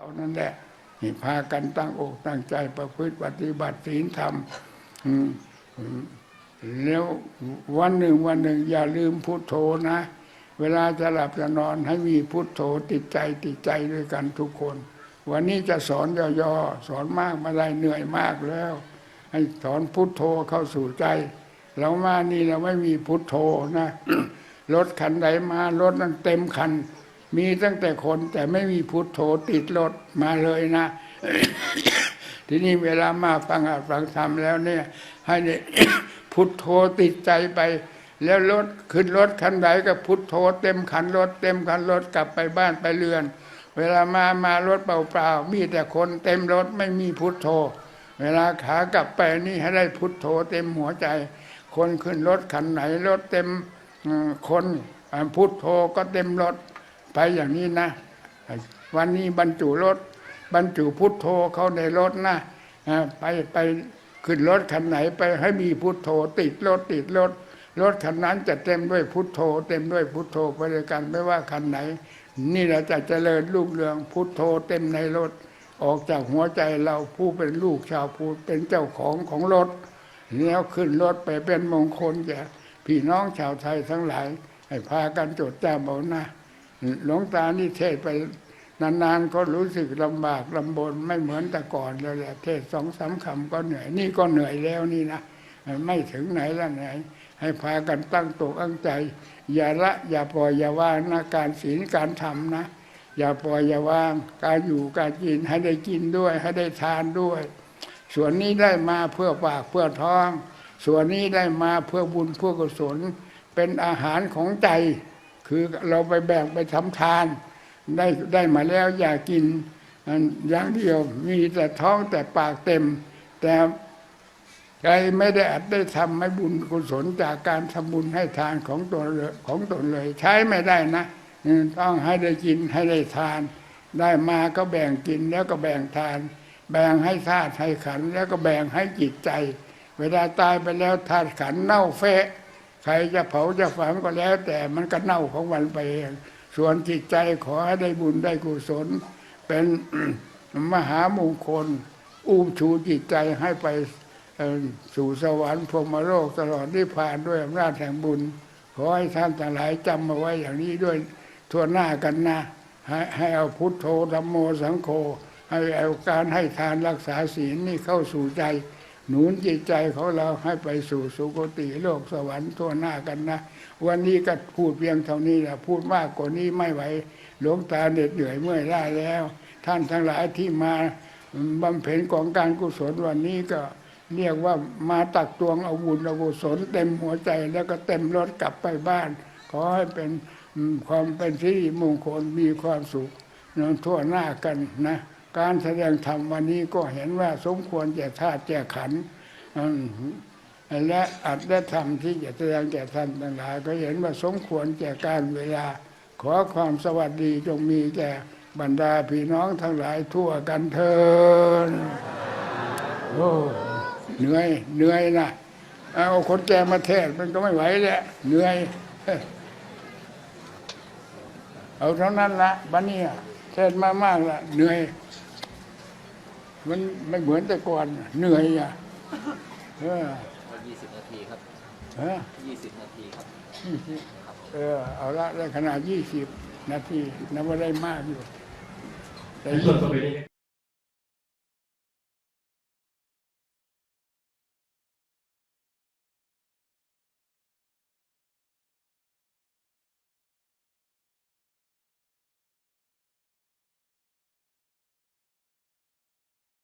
เอานั่นแหละนี่พากันตั้งอกตั้งใจประพฤติปฏิบัติศีลธรรมแล้ววันหนึ่งวันหนึ่งอย่าลืมพุทโธนะ เวลาจะหลับจะนอนให้มีพุทโธติดใจติดใจด้วยกันทุกคน วันนี้จะสอนย่อๆสอนมากมาได้เหนื่อยมากแล้ว ให้สอนพุทโธเข้าสู่ใจ เรามานี่เราไม่มีพุทโธนะรถคันใดมารถนั้นเต็มคัน มีตั้งแต่คนแต่ไม่มีพุทโธติดรถมาเลยนะ ทีนี้เวลามาฟังอัดฟังธรรมแล้วเนี่ย ให้ได้พุทโธติดใจไป แล้วรถขึ้นรถคันใดก็พุทโธเต็มคันรถเต็มคันรถกลับไปบ้านไปเรือน เวลามามารถเปล่าๆมีแต่คนเต็มรถไม่มีพุทโธ เวลาขากลับไปนี่ให้ได้พุทโธเต็มหัวใจ คนขึ้นรถคันไหนรถเต็มคนพุทโธก็เต็มรถ ไปอย่างนี้นะ วันนี้บรรจุรถบรรจุพุทโธเข้าในรถนะอ่าไปไปขึ้นรถคันไหนไปให้มีพุทโธติดรถติดรถรถคันนั้นจะเต็มด้วยพุทโธ เต็มด้วยพุทโธไปด้วยกันไม่ว่าคันไหน นี่เราจะเจริญรุ่งเรืองพุทโธเต็มในรถออกจากหัวใจเราผู้เป็นลูกชาวพุทธเป็นเจ้าของของรถแล้วขึ้นรถไปเป็นมงคลแก่พี่น้องชาวไทยทั้งหลาย ให้พากันจดจำเอานะ หลวงตานี่เทศไปนานๆก็รู้สึกลำบากลำบนไม่เหมือนแต่ก่อนแล้วแหละเทศสองสามคำก็เหนื่อยนี่ก็เหนื่อยแล้วนี่นะไม่ถึงไหนแล้วไหน ให้พากันตั้งตัวตั้งใจ อย่าละอย่าปล่อยอย่าวางนะการศีลการทำนะ อย่าปล่อยอย่าวางการอยู่การกินให้ได้กินด้วย ให้ได้ทานด้วย ส่วนนี้ได้มาเพื่อปากเพื่อท้อง ส่วนนี้ได้มาเพื่อบุญเพื่อกุศลเป็นอาหารของใจ คือเราไปแบ่งไปทำทาน ได้ได้มาแล้วอย่ากินอันอย่างเดียวมีแต่ท้องแต่ปากเต็ม แต่ใจไม่ได้อัดได้ทำให้บุญกุศลจากการทำบุญให้ทานของตนของตนเลย ใช้ไม่ได้นะต้องให้ได้กินให้ได้ทาน ได้มาก็แบ่งกินแล้วก็แบ่งทาน แบ่งให้ธาตุให้ขัน แล้วก็แบ่งให้จิตใจ เวลาตายไปแล้วธาตุขันเน่าเฟะ ใครจะเผาจะฝังก็แล้ว แต่มันก็เน่าของมันไปเองส่วนจิตใจขอให้ได้บุญได้กุศล เป็นมหามงคล อุ้มชูจิตใจให้ไปสู่สวรรค์พรมโลกตลอดนิพพานด้วยอำนาจแห่งบุญ ขอให้ท่านทั้งหลายจำมาไว้อย่างนี้ด้วยทั่วหน้ากันนะ ให้ให้เอาพุทโธธรรมโมสังโฆให้เอาการให้ทานรักษาศีลนี่เข้าสู่ใจ หนุนจิตใจของเราให้ไปสู่สุคติโลกสวรรค์ทั่วหน้ากันนะ วันนี้ก็พูดเพียงเท่านี้แหละพูดมากกว่านี้ไม่ไหวหลวงตาเหน็ดเหนื่อยเมื่อยล้าแล้ว ท่านทั้งหลายที่มาบำเพ็ญของการกุศลวันนี้ก็เรียกว่ามาตักตวงเอาบุญเอากุศลเต็มหัวใจแล้วก็เต็มรถกลับไปบ้าน ขอให้เป็นความเป็นที่มงคลมีความสุขนนทั่วหน้ากันนะ การแสดงธรรมวันนี้ก็เห็นว่าสมควรแก่ธาตุแก่ขันและอัดและธรรมที่จะแสดงแก่ท่านทั้งหลาย ก็เห็นว่าสมควรแก่การเวลา ขอความสวัสดีจงมีแก่บรรดาพี่น้องทั้งหลายทั่วกันเทินโอ้เหนื่อยเหนื่อยนะเอาคนแก่มาเทศมันก็ไม่ไหวแหละเหนื่อย เอาเท่านั้นละบันนี้ ทศมามากละเหนื่อย มันไม่เหมือนแต่ก่อนเหนื่อยอะเออยี่สิบนาทีครับเออยี่สิบนาทีครับยี่สิบเออเอาละได้ขนาดยี่สิบนาทีนับว่าได้มากอยู่แต่ส่วนต่อไปนี้